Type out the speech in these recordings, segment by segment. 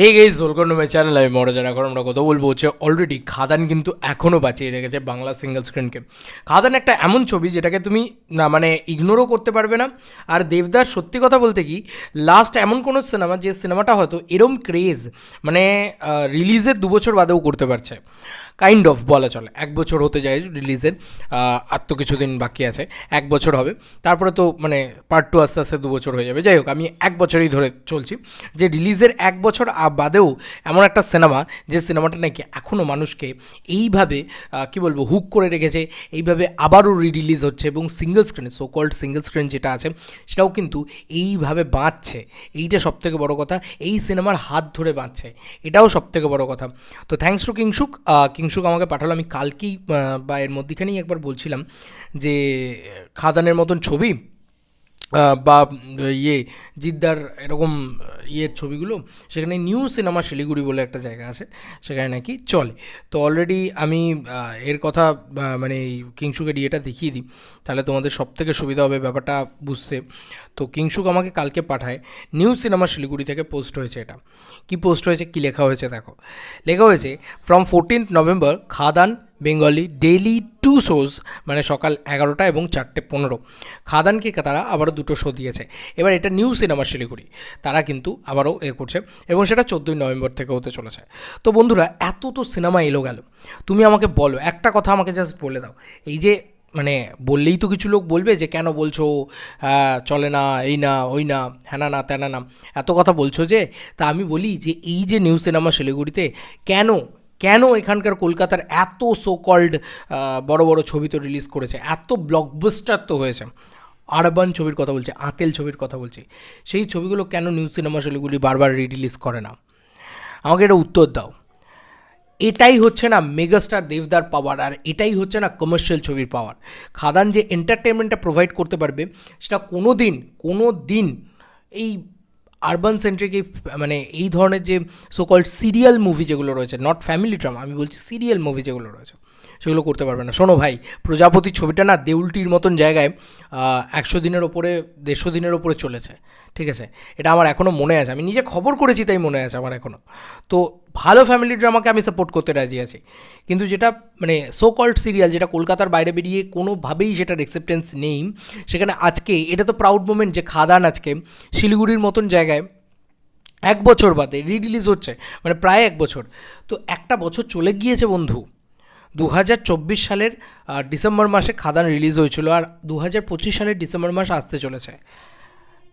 Hey guys welcome to my channel আমি মহারাজার এখন আমরা কথা বলব হচ্ছে অলরেডি খাদান কিন্তু এখনও বাঁচিয়ে রেখেছে বাংলা সিঙ্গেল স্ক্রিনকে খাদান একটা এমন ছবি যেটাকে তুমি না মানে ইগনোরও করতে পারবে না। আর দেবদার সত্যি কথা বলতে কি লাস্ট এমন কোনো সিনেমা যে সিনেমাটা হয়তো এরম ক্রেজ মানে রিলিজের দু বছর বাদেও করতে পারছে। কাইন্ড অফ বলা চলে। এক বছর হতে যায় রিলিজের আর তো কিছুদিন বাকি আছে। এক বছর হবে। তারপরে তো মানে পার্ট টু আস্তে আস্তে দু বছর হয়ে যাবে। যাই হোক, আমি এক বছরই ধরে চলছি। যে রিলিজের এক বছর বাদেও এমন একটা সিনেমা যে সিনেমাটা নাকি এখনও মানুষকে এইভাবে কি বলব হুক করে রেখেছে এইভাবে আবারও রিলিজ হচ্ছে এবং single screen so called single screen যেটা আছে সেটাও কিন্তু এইভাবে বাঁচছে। এইটা সবথেকে বড় কথা এই সিনেমার হাত ধরে বাঁচছে। এটাও সবথেকে বড় কথা। তো thanks to Kingshuk ah, Kingshuk আমাকে পাঠালো। আমি কালকেই বা এর মধ্যেখানেই একবার বলছিলাম যে খাদানের মতন ছবি বা ইয়ে জিদ্দার এরকম ইয়ের ছবিগুলো, সেখানে নিউ সিনেমা শিলিগুড়ি বলে একটা জায়গা আছে, সেখানে নাকি চলে। তো অলরেডি আমি এর কথা মানে এই কিংশুকের ইয়েটা দেখিয়ে দিই, তাহলে তোমাদের সব থেকে সুবিধা হবে ব্যাপারটা বুঝতে। তো কিংশুক আমাকে কালকে পাঠায়, নিউ সিনেমা শিলিগুড়ি থেকে পোস্ট হয়েছে এটা। কি পোস্ট হয়েছে, কি লেখা হয়েছে দেখো। লেখা হয়েছে from fourteenth November Khadaan Bengali daily two shows মানে সকাল এগারোটা এবং চারটে পনেরো। খাদানকে তারা আবারও দুটো শো দিয়েছে। এবার এটা নিউ সিনেমা শিলিগুড়ি, তারা কিন্তু আবারও এ করছে এবং সেটা চোদ্দোই নভেম্বর থেকে হতে চলেছে। তো বন্ধুরা, এত তো সিনেমা এলো গেল। তুমি আমাকে বলো, একটা কথা আমাকে জাস্ট বলে দাও। এই যে মানে বললেই তো কিছু লোক বলবে যে, কেন বলছো? চলে না, এই না, ওই না, হ্যানা না তেনা না। এত কথা বলছো যে, তা আমি বলি যে, এই যে নিউ সিনেমা শিলিগুড়িতে কেন কেন এখানকার কলকাতার এত সো কল্ড বড় বড় ছবি তো রিলিজ করেছে? এত ব্লকবাস্টার তো হয়েছে। আরবান ছবির কথা বলছি, আতেল ছবির কথা বলছি। সেই ছবিগুলো কেন নিউ সিনেমা শিলিগুড়ি বারবার রিলিজ করে না? আমাকে এটা উত্তর দাও। এটাই হচ্ছে না মেগাস্টার দেবদার পাওয়ার আর এটাই হচ্ছে না কমার্শিয়াল ছবির পাওয়ার খাদান যে এন্টারটেনমেন্টটা প্রোভাইড করতে পারবে, সেটা কোনো দিন কোনো দিন এই আরবান সেন্ট্রিক এই মানে এই ধরনের যে সোকল্ড সিরিয়াল মুভি যেগুলো রয়েছে নট ফ্যামিলি ড্রামা আমি বলছি সিরিয়াল মুভি যেগুলো রয়েছে সেগুলো করতে পারবে না। শোনো ভাই প্রজাপতি ছবিটা না দেউলটির মতন জায়গায় একশো দিনের ওপরে, দেড়শো দিনের ওপরে চলেছে। ঠিক আছে? এটা আমার এখনও মনে আছে। আমি নিজে খবর করেছি তাই মনে আছে আমার এখনও তো ভালো ফ্যামিলি ড্রামাকে আমি সাপোর্ট করতে রাজি আছি। কিন্তু যেটা মানে সো কল্ড সিরিয়াল যেটা কলকাতার বাইরে বেরিয়ে কোনোভাবেই সেটার অ্যাকসেপ্টেন্স নেই, সেখানে আজকে, এটা তো প্রাউড মোমেন্ট যে খাদান আজকে শিলিগুড়ির মতন জায়গায় এক বছর বাদে রিলিজ হচ্ছে মানে প্রায় এক বছর। তো একটা বছর চলে গিয়েছে বন্ধু। দু হাজার চব্বিশ সালের ডিসেম্বর মাসে খাদান রিলিজ হয়েছিল আর দু হাজার পঁচিশ সালের ডিসেম্বর মাস আসতে চলেছে।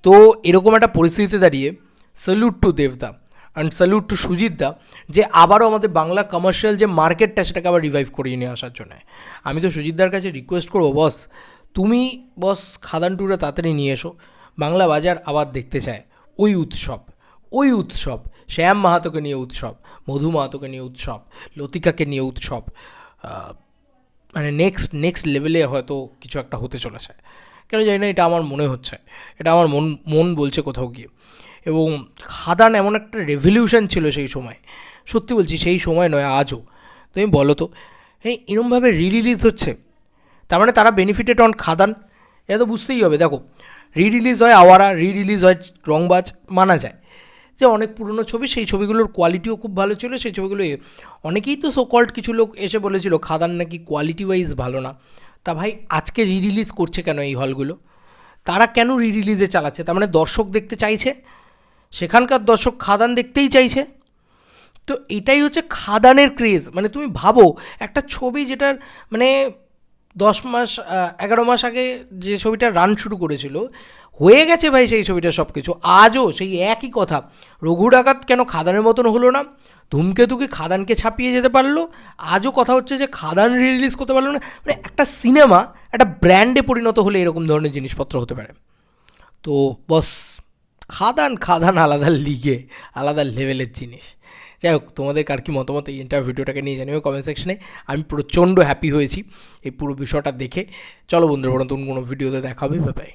তো এরকম একটা পরিস্থিতিতে দাঁড়িয়ে স্যালুট টু দেবদা অ্যান্ড স্যালুট টু সুজিত দা যে আবারও আমাদের বাংলা কমার্শিয়াল যে মার্কেটটা সেটাকে আবার রিভাইভ করিয়ে নিয়ে আসার জন্য। আমি তো সুজিতদার কাছে রিকোয়েস্ট করব বস তুমি বস খাদান টুরে তাড়াতাড়ি নিয়ে এসো। বাংলা বাজার আবার দেখতে চায়। ওই উৎসব ওই উৎসব, শ্যাম মাহাতোকে নিয়ে উৎসব, মধু মাহাতোকে নিয়ে উৎসব, লতিকাকে নিয়ে উৎসব মানে নেক্সট নেক্সট লেভেলে হয়তো কিছু একটা হতে চলেছে। কেন জানি না, এটা আমার মনে হচ্ছে। এটা আমার মন মন বলছে কোথাও গিয়ে। এবং খাদান এমন একটা রেভলিউশন ছিল সেই সময়। সত্যি বলছি, সেই সময় নয়, আজও। তুমি বলো তো হ্যাঁ এরমভাবে রিলিজ হচ্ছে। তার মানে তারা বেনিফিটেড অন খাদান। এটা তো বুঝতেই হবে, দেখো রিলিজ হয় আওয়ারা রিলিজ হয় রংবাজ, মানা যায়। যে অনেক পুরনো ছবি, সেই ছবিগুলোর কোয়ালিটিও খুব ভালো ছিল, সেই ছবিগুলো অনেকেই তো সোকল্ড কিছু লোক এসে বলেছিল, খাদান নাকি কোয়ালিটি ওয়াইজ ভালো না? তা ভাই, আজকে রি রিলিজ করছে কেন এই হলগুলো তারা কেন রি রিলিজে চালাচ্ছে? তার মানে দর্শক দেখতে চাইছে, সেখানকার দর্শক খাদান দেখতেই চাইছে। তো এটাই হচ্ছে খাদানের ক্রেজ মানে তুমি ভাবো, একটা ছবি যেটার মানে দশ মাস এগারো মাস আগে যে ছবিটা রান শুরু করেছিল, হয়ে গেছে ভাই সেই ছবিটা সব কিছু আজও সেই একই কথা, রঘু ডাকাত কেন খাদানের মতন হলো না? ধূমকেতুকে খাদানকে ছাপিয়ে যেতে পারল? আজও কথা হচ্ছে যে খাদান রিলিজ করতে পারল না? মানে একটা সিনেমা একটা ব্র্যান্ডে পরিণত হলে এরকম ধরনের জিনিসপত্র হতে পারে। তো বস, খাদান খাদান আলাদা লিগে আলাদা লেভেলের জিনিস। যাই হোক তোমাদের কার কি মতামত এই ইন্টার ভিডিওটাকে নিয়ে জানিও কমেন্ট সেকশনে আমি প্রচণ্ড হ্যাপি হয়েছি এই পুরো বিষয়টা দেখে। চলো বন্ধুরা নতুন কোনো ভিডিওতে দেখাবে বাই